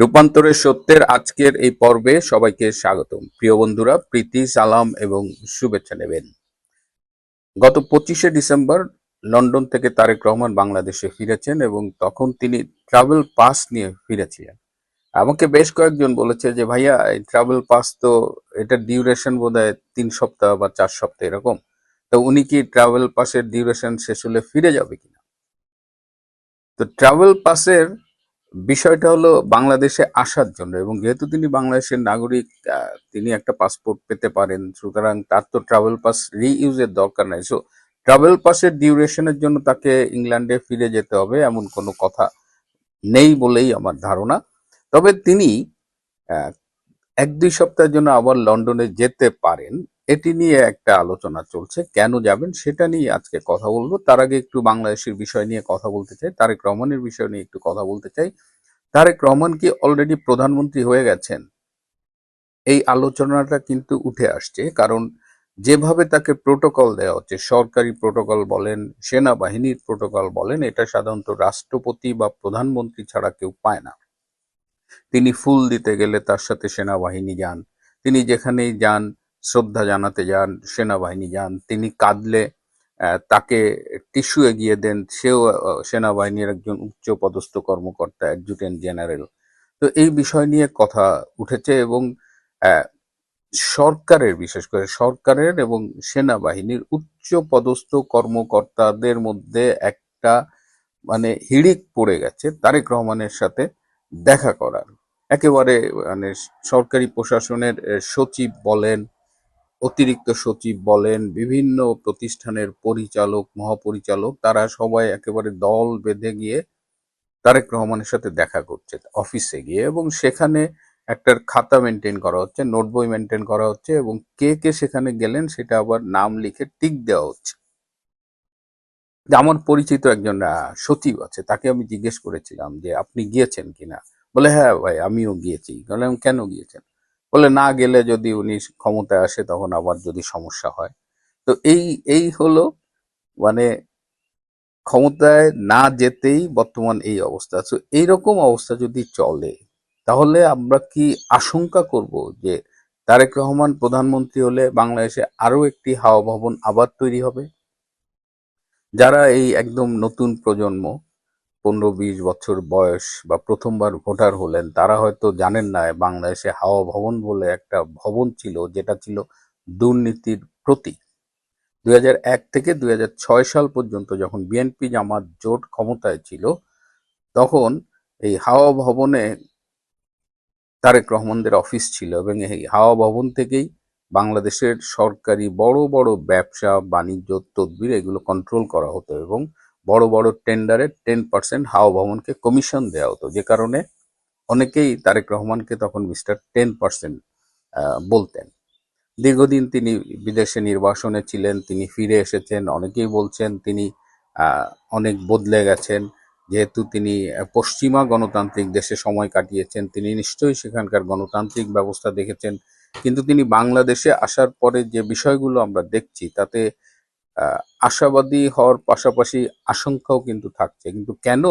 রূপান্তরের সত্যের আজকের এই পর্বে সবাইকে স্বাগতম। প্রিয় বন্ধুরা, প্রীতি, সালাম এবং শুভেচ্ছা নেবেন। গত পঁচিশে ডিসেম্বর লন্ডন থেকে তারেক রহমান বাংলাদেশে ফিরেছেন এবং তখন তিনি ট্রাভেল পাস নিয়ে ফিরেছিলেন। আমাকে বেশ কয়েকজন বলেছে যে, ভাইয়া, এই ট্রাভেল পাস তো এটার ডিউরেশন বোধ তিন সপ্তাহ বা চার সপ্তাহ এরকম। তো উনি কি ট্রাভেল পাসের ডিউরেশন শেষ হলে ফিরে যাবে কিনা? তো ট্রাভেল পাসের বিষয়টা হলো বাংলাদেশে আসার জন্য এবং যেহেতু তিনি বাংলাদেশের নাগরিক তিনি একটা পাসপোর্ট পেতে পারেন, সুতরাং তার তো ট্রাভেল পাস রিইউজের দরকার নাই। সো ট্রাভেল পাসের ডিউরেশনের জন্য তাকে ইংল্যান্ডে ফিরে যেতে হবে এমন কোনো কথা নেই বলেই আমার ধারণা। তবে তিনি এক দুই সপ্তাহের জন্য আবার লন্ডনে যেতে পারেন। এটি নিয়ে একটা আলোচনা চলছে। কেন যাবেন সেটা নিয়ে আজকে কথা বলব। তার আগে একটু বাংলাদেশের বিষয় নিয়ে কথা বলতে চাই। তারেক রহমানের বিষয় নিয়ে একটু কথা বলতে চাই। তারেক রহমান কি অলরেডি প্রধানমন্ত্রী হয়ে গেছেন? এই আলোচনাটা কিন্তু উঠে আসছে। কারণ যেভাবে তাকে প্রোটোকল দেওয়া হচ্ছে, সরকারি প্রোটোকল বলেন, সেনাবাহিনীর প্রোটোকল বলেন, এটা সাধারণত রাষ্ট্রপতি বা প্রধানমন্ত্রী ছাড়া কেউ পায় না। তিনি ফুল দিতে গেলে তার সাথে সেনাবাহিনী যান। তিনি যেখানেই যান শ্রদ্ধা জানাতে যান, সেনাবাহিনী যান। তিনি কাঁদলে তাকে টিস্যু এগিয়ে দেন। সেও সেনাবাহিনীর একজন উচ্চ পদস্থ কর্মকর্তা, অ্যাডজুটেন্ট জেনারেল। তো এই বিষয় নিয়ে কথা উঠেছে এবং সরকারের, বিশেষ করে সরকারের এবং সেনাবাহিনীর উচ্চ পদস্থ কর্মকর্তাদের মধ্যে একটা মানে হিড়িক পড়ে গেছে তারেক রহমানের সাথে দেখা করার। একেবারে মানে সরকারি প্রশাসনের সচিব বলেন অতিরিক্ত সচিব বলেন, বিভিন্ন প্রতিষ্ঠানের পরিচালক, মহাপরিচালক, তারা সবাই একেবারে দল বেঁধে গিয়ে তারেক রহমানের সাথে দেখা করছে, অফিসে গিয়ে এবং সেখানে একটা খাতা মেনটেন করা হচ্ছে, নোট বই মেনটেন করা হচ্ছে এবং কে কে সেখানে গেলেন সেটা আবার নাম লিখে টিক দেওয়া হচ্ছে। আমার পরিচিত একজন সচিব আছে, তাকে আমি জিজ্ঞেস করেছিলাম যে, আপনি গিয়েছেন কিনা? বলে হ্যাঁ ভাই, আমিও গিয়েছি। বললাম কেন গিয়েছেন? বলে না গেলে যদি উনি ক্ষমতায় আসে তখন আবার যদি সমস্যা হয়। তো এই এই হলো মানে ক্ষমতায় না যেতেই বর্তমান এই অবস্থা। তো এইরকম অবস্থা যদি চলে, তাহলে আমরা কি আশঙ্কা করব যে তারেক রহমান প্রধানমন্ত্রী হলে বাংলাদেশে আরও একটি হাওয়া ভবন আবার তৈরি হবে? যারা এই একদম নতুন প্রজন্ম পনেরো বিশ বছর বয়স বা প্রথমবার ভোটার হলেন, তারা হয়তো জানেন না, বাংলাদেশে হাওয়া ভবন বলে একটা ভবন ছিল, যেটা ছিল দুর্নীতির প্রতীক। দু হাজার এক থেকে দুই হাজার ছয় সাল পর্যন্ত যখন বিএনপি জামাত জোট ক্ষমতায় ছিল, তখন এই হাওয়া ভবনে তারেক রহমানদের অফিস ছিল এবং এই হাওয়া ভবন থেকেই বাংলাদেশের সরকারি বড় বড় ব্যবসা, বাণিজ্য, তদবির এগুলো কন্ট্রোল করা হতো এবং বড় বড় টেন্ডারে টেন পার্সেন্ট হাওয়া ভবনকে কমিশন দেওয়া হতো। যে কারণে অনেকেই তারেক রহমানকে তখন মিস্টার টেন পার্সেন্ট বলতেন। দীর্ঘদিন তিনি বিদেশে নির্বাসনে ছিলেন, তিনি ফিরে এসেছেন, অনেকেই বলছেন তিনি অনেক বদলে গেছেন। যেহেতু তিনি পশ্চিমা গণতান্ত্রিক দেশে সময় কাটিয়েছেন, তিনি নিশ্চয়ই সেখানকার গণতান্ত্রিক ব্যবস্থা দেখেছেন। কিন্তু তিনি বাংলাদেশে আসার পরে যে বিষয়গুলো আমরা দেখছি, তাতে আশাবাদী হওয়ার পাশাপাশি আশঙ্কাও কিন্তু থাকছে। কিন্তু কেন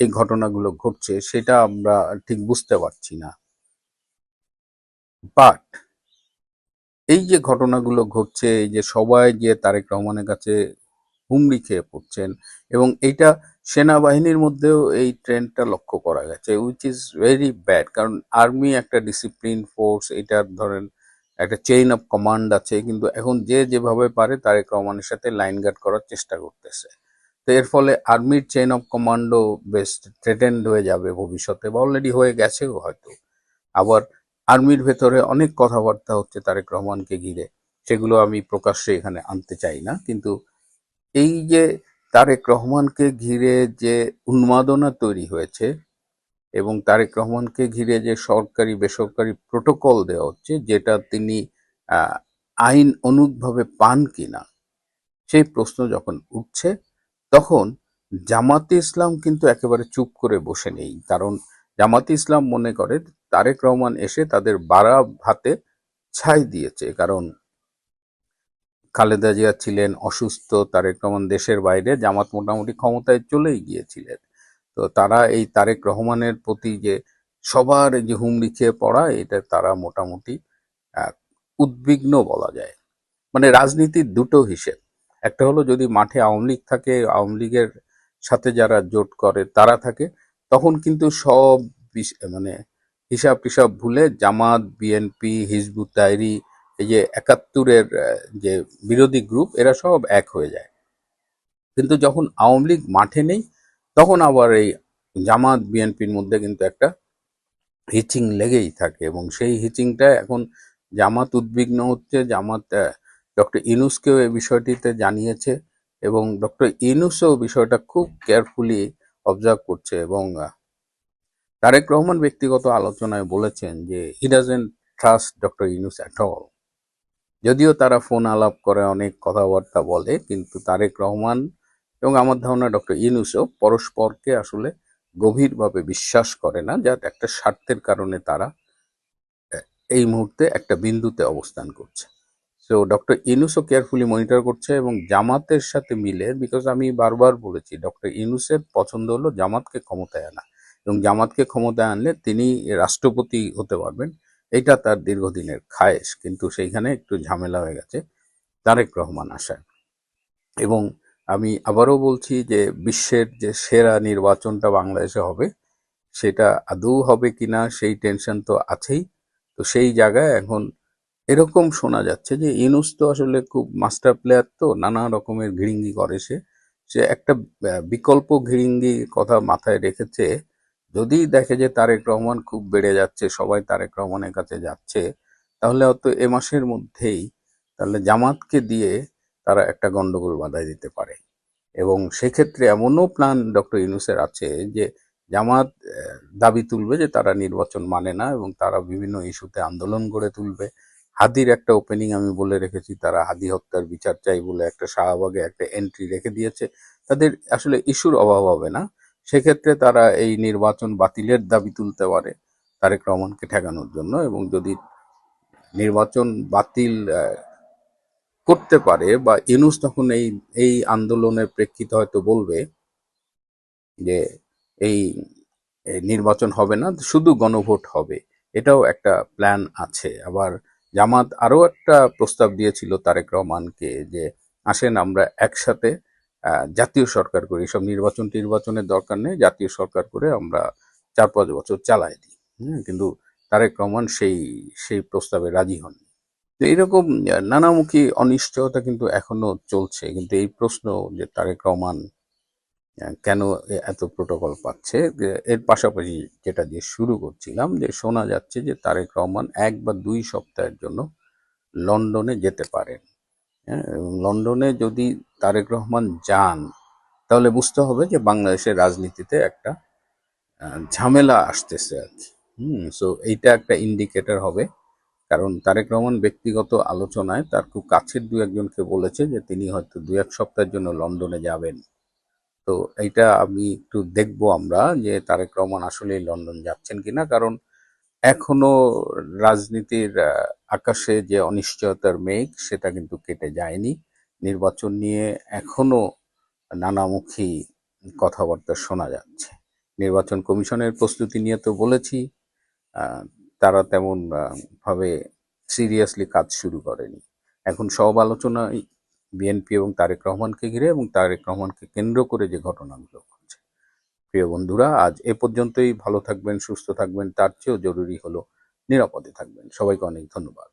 এই ঘটনাগুলো ঘটছে সেটা আমরা ঠিক বুঝতে পারছি না। বাট এই যে ঘটনাগুলো ঘটছে, এই যে সবাই যে তারেক রহমানের কাছে হুমড়ি খেয়ে পড়ছেন এবং এইটা সেনাবাহিনীর মধ্যেও এই ট্রেন্ডটা লক্ষ্য করা গেছে উইচ ইজ ভেরি ব্যাড কারণ আর্মি একটা ডিসিপ্লিন ফোর্স এটার ধরেন একটা চেইন অফ কমান্ড আছে, কিন্তু এখন যে যেভাবে পারে তারেক রহমানের সাথে লাইন গার্ড করার চেষ্টা করতেছে। তো এর ফলে আর্মির চেইন অফ কমান্ডও বেশ থ্রেটেন্ড হয়ে যাবে ভবিষ্যতে, বা অলরেডি হয়ে গেছেও হয়তো। আবার আর্মির ভেতরে অনেক কথাবার্তা হচ্ছে তারেক রহমানকে ঘিরে, সেগুলো আমি প্রকাশ্যে এখানে আনতে চাই না। কিন্তু এই যে তারেক রহমানকে ঘিরে যে উন্মাদনা তৈরি হয়েছে এবং তারেক রহমানকে ঘিরে যে সরকারি, বেসরকারি প্রোটোকল দেওয়া হচ্ছে, যেটা তিনি আইন অনুগভাবে পান কিনা, সেই প্রশ্ন যখন উঠছে, তখন জামাতে ইসলাম কিন্তু একেবারে চুপ করে বসে নেই। কারণ জামাতে ইসলাম মনে করে তারেক রহমান এসে তাদের বাড়া ভাতে ছাই দিয়েছে। কারণ খালেদা জিয়া ছিলেন অসুস্থ, তারেক রহমান দেশের বাইরে, জামাত মোটামুটি ক্ষমতায় চলেই গিয়েছিলেন। তো তারা এই তারেক রহমানের প্রতি যে সবার যে হুমড়ি খেয়ে পড়া, এটা তারা মোটামুটি উদ্বিগ্ন বলা যায়। মানে রাজনীতির দুটো হিসেব। একটা হলো যদি মাঠে আওয়ামী লীগ থাকে, আওয়ামী লীগের সাথে যারা জোট করে, তারা থাকে, তখন কিন্তু সব মানে হিসাব টিসাব ভুলে জামাত, বিএনপি, হিজবুত তাইরি, এই যে একাত্তরের যে বিরোধী গ্রুপ, এরা সব এক হয়ে যায়। কিন্তু যখন আওয়ামী লীগ মাঠে নেই তখন আবার এই জামাত, বিএনপির মধ্যে কিন্তু একটা হিচিং লেগেই থাকে এবং সেই হিচিংটা এখন জামাত উদ্বিগ্ন হচ্ছে। জামাত ডক্টর ইনুসকেও এই বিষয়টিতে জানিয়েছে এবং ডক্টর ইনুসও বিষয়টা খুব কেয়ারফুলি অবজার্ভ করছে এবং তারেক রহমান ব্যক্তিগত আলোচনায় বলেছেন যে he doesn't trust doctor Yunus at all. যদিও তারা ফোন আলাপ করে, অনেক কথাবার্তা বলে, কিন্তু তারেক রহমান এবং আমার ধারণা ডক্টর ইনুসও পরস্পরকে আসলে গভীরভাবে বিশ্বাস করে না, যার একটা স্বার্থের কারণে তারা এই মুহূর্তে একটা বিন্দুতে অবস্থান করছে। সো ডক্টর ইনুসও কেয়ারফুলি মনিটর করছে এবং জামাতের সাথে মিলে বিকজ আমি বারবার বলেছি, ডক্টর ইনুসের পছন্দ হলো জামাতকে ক্ষমতায় আনা। এবং জামাতকে ক্ষমতায় আনলে তিনি রাষ্ট্রপতি হতে পারবেন। এটা তার দীর্ঘদিনের খায়েশ, কিন্তু সেইখানে একটু ঝামেলা হয়ে গেছে তারেক রহমান আসায় এবং আমি আবারও বলছি যে বিশ্বের যে সেরা নির্বাচনটা বাংলাদেশে হবে, সেটা আদৌ হবে কিনা সেই টেনশন তো আছেই। তো সেই জায়গায় এখন এরকম শোনা যাচ্ছে যে ইউনুস তো আসলে খুব মাস্টার প্লেয়ার তো, নানা রকমের ঘিরিঙ্গি করে সে। সে একটা বিকল্প ঘিরিঙ্গি কথা মাথায় রেখেছে। যদি দেখে যে তারেক রহমান খুব বেড়ে যাচ্ছে, সবাই তারেক রহমানের কাছে যাচ্ছে, তাহলে হয়তো এ মাসের মধ্যেই তাহলে জামাতকে দিয়ে তারা একটা গন্ডগোল বাধাই দিতে পারে। এবং সেক্ষেত্রে এমনও প্ল্যান ডক্টর ইউনুসের আছে যে, জামাত দাবি তুলবে যে তারা নির্বাচন মানে না এবং তারা বিভিন্ন ইস্যুতে আন্দোলন গড়ে তুলবে। হাদির একটা ওপেনিং আমি বলে রেখেছি, তারা হাদি হত্যার বিচার চাই বলে একটা শাহবাগে একটা এন্ট্রি রেখে দিয়েছে। তাদের আসলে ইস্যুর অভাব হবে না। সেক্ষেত্রে তারা এই নির্বাচন বাতিলের দাবি তুলতে পারে, তারেক রহমানকে ঠেকানোর জন্য এবং যদি নির্বাচন বাতিল করতে পারে বা ইউনুস তখন এই এই আন্দোলনের প্রেক্ষিতে হয়তো বলবে যে এই নির্বাচন হবে না, শুধু গণভোট হবে। এটাও একটা প্ল্যান আছে। আবার জামাত আরও একটা প্রস্তাব দিয়েছিল তারেক রহমানকে যে, আসেন আমরা একসাথে জাতীয় সরকার করি সব নির্বাচন নির্বাচনের দরকার নেই, জাতীয় সরকার করে আমরা চার পাঁচ বছর চালাই দিই। কিন্তু তারেক রহমান সেই সেই প্রস্তাবে রাজি হন তো এইরকম নানামুখী অনিশ্চয়তা কিন্তু এখনও চলছে। কিন্তু এই প্রশ্ন যে তারেক রহমান কেন এত প্রোটোকল পাচ্ছে এর পাশাপাশি যেটা দিয়ে শুরু করছিলাম, যে শোনা যাচ্ছে যে তারেক রহমান এক বা দুই সপ্তাহের জন্য লন্ডনে যেতে পারেন। হ্যাঁ লন্ডনে যদি তারেক রহমান যান, তাহলে বুঝতে হবে যে বাংলাদেশের রাজনীতিতে একটা ঝামেলা আসতেছে আর কি। হুম সো এইটা একটা ইন্ডিকেটর হবে। কারণ তারেক রহমান ব্যক্তিগত আলোচনায় তার খুব কাছের দু একজনকে বলেছে যে তিনি হয়তো দু এক সপ্তাহের জন্য লন্ডনে যাবেন। তো এইটা আমি একটু দেখব আমরা যে তারেক রহমান আসলে লন্ডন যাচ্ছেন কিনা, কারণ এখনও রাজনীতির আকাশে যে অনিশ্চয়তার মেঘ সেটা কিন্তু কেটে যায়নি। নির্বাচন নিয়ে এখনও নানামুখী কথাবার্তা শোনা যাচ্ছে। নির্বাচন কমিশনের প্রস্তুতি নিয়ে তো বলেছি তারা তেমন ভাবে সিরিয়াসলি কাজ শুরু করেনি। এখন সব আলোচনায় বিএনপি এবং তারেক রহমানকে ঘিরে এবং তারেক রহমানকে কেন্দ্র করে যে ঘটনাগুলো ঘটছে। প্রিয় বন্ধুরা, আজ এ পর্যন্তই। ভালো থাকবেন, সুস্থ থাকবেন। তার চেয়েও জরুরি হলো নিরাপদে থাকবেন। সবাইকে অনেক ধন্যবাদ।